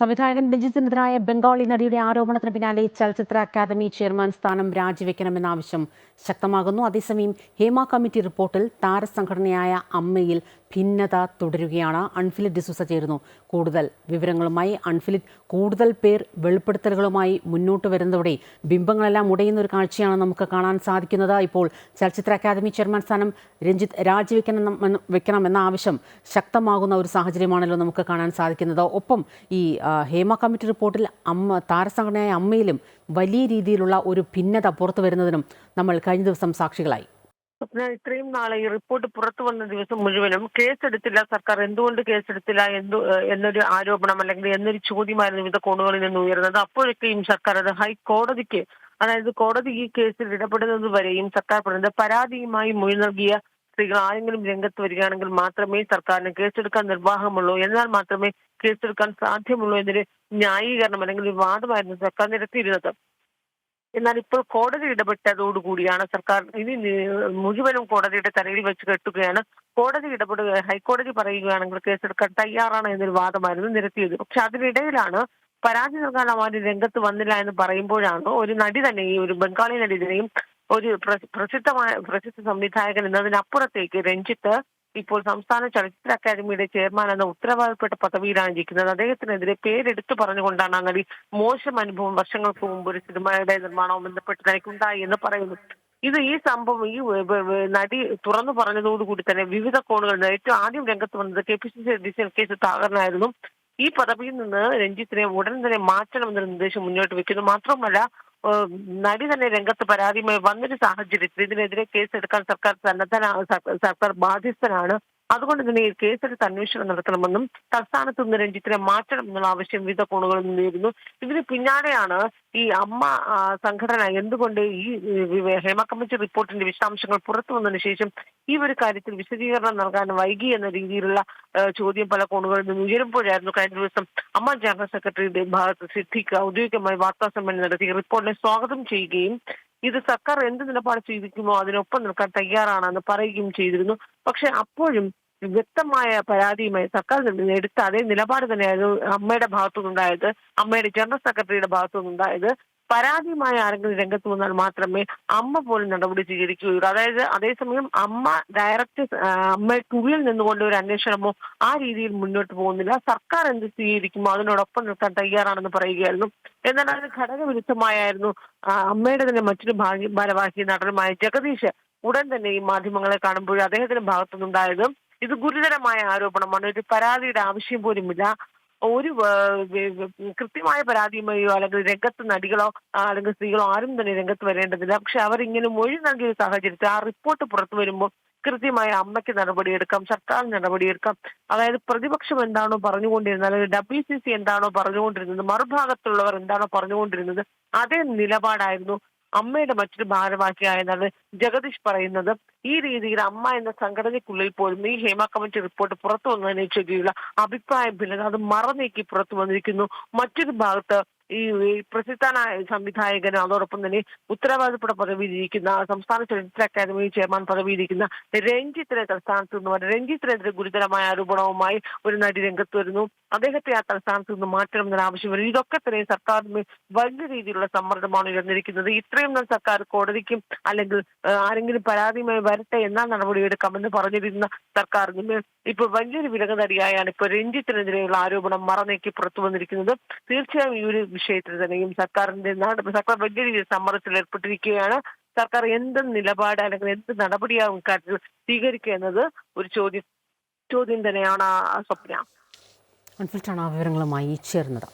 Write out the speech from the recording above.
സംവിധായകൻ രഞ്ജിത്തിനെതിരായ ബംഗാളി നടിയുടെ ആരോപണത്തിന് പിന്നാലെ ചലച്ചിത്ര അക്കാദമി ചെയർമാൻ സ്ഥാനം രാജിവെക്കണമെന്ന ആവശ്യം ശക്തമാകുന്നു. അതേസമയം ഹേമ കമ്മിറ്റി റിപ്പോർട്ടിൽ താരസംഘടനയായ അമ്മയിൽ ഭിന്നത തുടരുകയാണ്. അൺഫിലിറ്റ് ഡിസൂസ ചേരുന്നു. കൂടുതൽ വിവരങ്ങളുമായി അൺഫിലിറ്റ് കൂടുതൽ പേർ വെളിപ്പെടുത്തലുകളുമായി മുന്നോട്ട് വരുന്നതോടെ ബിംബങ്ങളെല്ലാം ഉടയുന്ന ഒരു കാഴ്ചയാണ് നമുക്ക് കാണാൻ സാധിക്കുന്നത്. ഇപ്പോൾ ചലച്ചിത്ര അക്കാദമി ചെയർമാൻ സ്ഥാനം രഞ്ജിത്ത് രാജിവെക്കണം വെക്കണമെന്ന ആവശ്യം ശക്തമാകുന്ന ഒരു സാഹചര്യമാണല്ലോ നമുക്ക് കാണാൻ സാധിക്കുന്നത്. ഒപ്പം ഈ ഹേമ കമ്മിറ്റി റിപ്പോർട്ടിൽ അമ്മ താരസംഘടനയായ അമ്മയിലും വലിയ രീതിയിലുള്ള ഒരു ഭിന്നത പുറത്തു വരുന്നതിനും നമ്മൾ കഴിഞ്ഞ ദിവസം സാക്ഷികളായി. സ്വപ്ന ഇത്രയും നാളെ ഈ റിപ്പോർട്ട് പുറത്തു വന്ന ദിവസം മുഴുവനും കേസെടുത്തില്ല സർക്കാർ എന്തുകൊണ്ട് കേസെടുത്തില്ല എന്തു എന്നൊരു ആരോപണം അല്ലെങ്കിൽ എന്നൊരു ചോദ്യമായിരുന്നു വിവിധ കോണുകളിൽ നിന്ന് ഉയർന്നത്. അപ്പോഴൊക്കെയും സർക്കാർ അത് ഹൈക്കോടതിക്ക് അതായത് കോടതി ഈ കേസിൽ ഇടപെടുന്നത് വരെയും സർക്കാർ പറയുന്നത് പരാതിയുമായി മൊഴി നൽകിയ സ്ത്രീകൾ ആരെങ്കിലും രംഗത്ത് വരികയാണെങ്കിൽ മാത്രമേ സർക്കാരിന് കേസെടുക്കാൻ നിർവാഹമുള്ളൂ. എന്നാൽ മാത്രമേ കേസെടുക്കാൻ സാധ്യമുള്ളൂ എന്നൊരു ന്യായീകരണം അല്ലെങ്കിൽ ഒരു വാദമായിരുന്നു സർക്കാർ നിരത്തിയിരുന്നത്. എന്നാൽ ഇപ്പോൾ കോടതി ഇടപെട്ടതോടുകൂടിയാണ് സർക്കാർ ഇനി മുഴുവനും കോടതിയുടെ തലയിൽ വെച്ച് കെട്ടുകയാണ്. കോടതി ഇടപെടുക ഹൈക്കോടതി പറയുകയാണെങ്കിൽ കേസെടുക്കാൻ തയ്യാറാണ് എന്നൊരു വാദമായിരുന്നു നിരത്തിയത്. പക്ഷെ അതിനിടയിലാണ് പരാതി നൽകാൻ അവർ രംഗത്ത് വന്നില്ല എന്ന് പറയുമ്പോഴാണ് ഒരു നടി തന്നെയും ഒരു ബംഗാളി നടി തന്നെയും ഒരു പ്ര- പ്രസിദ്ധമായ പ്രസിദ്ധ സംവിധായകൻ എന്നതിനപ്പുറത്തേക്ക് രഞ്ജിത്ത് ഇപ്പോൾ സംസ്ഥാന ചലച്ചിത്ര അക്കാദമിയുടെ ചെയർമാൻ എന്ന ഉത്തരവാദപ്പെട്ട പദവിയിലാണ് ഇരിക്കുന്നത്. അദ്ദേഹത്തിനെതിരെ പേരെടുത്തു പറഞ്ഞുകൊണ്ടാണ് അങ്ങനെ മോശം അനുഭവം വർഷങ്ങൾക്ക് മുമ്പ് ഒരു സിനിമയുടെ നിർമ്മാണവും ബന്ധപ്പെട്ട് തനിക്കുണ്ടായി എന്ന് പറയുന്നു. ഇത് ഈ സംഭവം ഈ നടി തുറന്നു പറഞ്ഞതോടുകൂടി തന്നെ വിവിധ കോണുകളിൽ ഏറ്റവും ആദ്യം രംഗത്ത് വന്നത് കെ. പി. സി. സി. അധ്യക്ഷൻ കെ. സുധാകരനായിരുന്നു. ഈ പദവിയിൽ നിന്ന് രഞ്ജിത്തിനെ ഉടൻ തന്നെ മാറ്റണമെന്നൊരു നിർദ്ദേശം മുന്നോട്ട് വെക്കുന്നു മാത്രമല്ല നടി തന്നെ രംഗത്ത് പരാതിയുമായി വന്നൊരു സാഹചര്യത്തിൽ ഇതിനെതിരെ കേസെടുക്കാൻ സർക്കാർ സന്നദ്ധനാണ് സർക്കാർ ബാധ്യസ്ഥനാണ്. അതുകൊണ്ട് തന്നെ കേസെടുത്ത് അന്വേഷണം നടത്തണമെന്നും തൽസ്ഥാനത്ത് നിന്ന് രഞ്ജിത്തിനെ മാറ്റണം എന്നുള്ള ആവശ്യം വിവിധ കോണുകളിൽ നിന്നിരുന്നു. ഇതിന് പിന്നാലെയാണ് ഈ അമ്മ സംഘടന എന്തുകൊണ്ട് ഈ ഹേമ കമ്മിറ്റി റിപ്പോർട്ടിന്റെ വിശദാംശങ്ങൾ പുറത്തു വന്നതിന് ശേഷം ഈ ഒരു കാര്യത്തിൽ വിശദീകരണം നൽകാൻ വൈകി എന്ന രീതിയിലുള്ള ചോദ്യം പല കോണുകളിൽ നിന്ന് ഉയരുമ്പോഴായിരുന്നു കഴിഞ്ഞ ദിവസം അമ്മ ജനറൽ സെക്രട്ടറിയുടെ ഭാഗത്ത് സിദ്ദിഖ് ഔദ്യോഗികമായി വാർത്താ സമ്മേളനം നടത്തി റിപ്പോർട്ടിനെ സ്വാഗതം ചെയ്യുകയും ഇത് സർക്കാർ എന്ത് നിലപാട് സ്വീകരിക്കുമോ അതിനൊപ്പം നിൽക്കാൻ തയ്യാറാണെന്ന് പറയുകയും ചെയ്തിരുന്നു. പക്ഷെ അപ്പോഴും വ്യക്തമായ പരാതിയുമായി സർക്കാർ എടുത്ത അതേ നിലപാട് തന്നെയായിരുന്നു അമ്മയുടെ ഭാഗത്തുനിന്നുണ്ടായത് അമ്മയുടെ ജനറൽ സെക്രട്ടറിയുടെ ഭാഗത്തുനിന്നുണ്ടായത്. പരാതിയുമായി ആരെങ്കിലും രംഗത്ത് വന്നാൽ മാത്രമേ അമ്മ പോലും നടപടി സ്വീകരിക്കുകയുള്ളൂ. അതായത് അതേസമയം അമ്മ ഡയറക്റ്റ് അമ്മയ്ക്കുള്ളിൽ നിന്നുകൊണ്ട് ഒരു അന്വേഷണമോ ആ രീതിയിൽ മുന്നോട്ട് പോകുന്നില്ല. സർക്കാർ എന്ത് സ്വീകരിക്കുമോ അതിനോടൊപ്പം നിൽക്കാൻ തയ്യാറാണെന്ന് പറയുകയായിരുന്നു. എന്നാൽ അത് ഘടകവിരുദ്ധമായായിരുന്നു അമ്മയുടെ തന്നെ മറ്റൊരു ഭാരവാഹി നടനുമായ ജഗദീഷ് ഉടൻ തന്നെ ഈ മാധ്യമങ്ങളെ കാണുമ്പോൾ അദ്ദേഹത്തിന്റെ ഭാഗത്തുനിന്നുണ്ടായത് ഇത് ഗുരുതരമായ ആരോപണമാണ്. ഒരു പരാതിയുടെ ആവശ്യം പോലുമില്ല. ഒരു കൃത്യമായ പരാതിയുമായോ അല്ലെങ്കിൽ രംഗത്ത് നടികളോ അല്ലെങ്കിൽ സ്ത്രീകളോ ആരും തന്നെ രംഗത്ത് വരേണ്ടതില്ല. പക്ഷെ അവർ ഇങ്ങനെ മൊഴി നൽകിയ സാഹചര്യത്തിൽ ആ റിപ്പോർട്ട് പുറത്തു വരുമ്പോൾ കൃത്യമായ അമ്മയ്ക്ക് നടപടിയെടുക്കാം സർക്കാർ നടപടിയെടുക്കാം. അതായത് പ്രതിപക്ഷം എന്താണോ പറഞ്ഞുകൊണ്ടിരുന്നത് അല്ലെങ്കിൽ ഡബ്ല്യു സി സി എന്താണോ പറഞ്ഞുകൊണ്ടിരുന്നത് മറുഭാഗത്തുള്ളവർ എന്താണോ പറഞ്ഞുകൊണ്ടിരുന്നത് അതേ നിലപാടായിരുന്നു. അമ്മയുടെ മറ്റൊരു ഭാരവാഹിയായെന്നാണ് ജഗദീഷ് പറയുന്നത്. ഈ രീതിയിൽ അമ്മ എന്ന സംഘടനയ്ക്കുള്ളിൽ പോലും ഈ ഹേമ കമ്മിറ്റി റിപ്പോർട്ട് പുറത്തു വന്നതിനെ ചൊല്ലിയുള്ള അഭിപ്രായ ഭിന്നത അത് മറനീക്കി പുറത്തു വന്നിരിക്കുന്നു. മറ്റൊരു ഭാഗത്ത് ഈ പ്രസിദ്ധനായ സംവിധായകനും അതോടൊപ്പം തന്നെ ഉത്തരവാദിത്തപ്പെട്ട പദവിയിലിരിക്കുന്ന സംസ്ഥാന ചലച്ചിത്ര അക്കാദമി ചെയർമാൻ പദവിയിലിരിക്കുന്ന രഞ്ജിത്തിനെ തലസ്ഥാനത്ത് നിന്ന് രഞ്ജിത്തിനെതിരെ ഗുരുതരമായ ആരോപണവുമായി ഒരു നടി രംഗത്ത് വരുന്നു. അദ്ദേഹത്തെ ആ തലസ്ഥാനത്ത് നിന്ന് മാറ്റണം എന്ന ആവശ്യം വരുന്നു. ഇതൊക്കെ തന്നെ സർക്കാരിന് വലിയ രീതിയിലുള്ള സമ്മർദ്ദമാണ് ഉയർന്നിരിക്കുന്നത്. ഇത്രയും നാൾ സർക്കാർ കോടതിക്കും അല്ലെങ്കിൽ ആരെങ്കിലും പരാതിയുമായി വരട്ടെ എന്നാൽ നടപടിയെടുക്കാമെന്ന് പറഞ്ഞിരുന്ന സർക്കാരിന് ഇപ്പോൾ വലിയൊരു വിലകതടിയായാണ് ഇപ്പോൾ രഞ്ജിത്തിനെതിരെയുള്ള ആരോപണം മറനീക്കി പുറത്തു വന്നിരിക്കുന്നത്. തീർച്ചയായും ഈ ഒരു വിഷയത്തിൽ തന്നെയും സർക്കാരിന്റെ സർക്കാർ വലിയ രീതിയിൽ സമ്മർദ്ദത്തിൽ ഏർപ്പെട്ടിരിക്കുകയാണ്. സർക്കാർ എന്ത് നിലപാട് അല്ലെങ്കിൽ എന്ത് നടപടിയാകും കാര്യത്തിൽ സ്വീകരിക്കുക എന്നത് ഒരു ചോദ്യം ചോദ്യം തന്നെയാണ് സ്വപ്ന. വിവരങ്ങളുമായി ചേർന്നത്.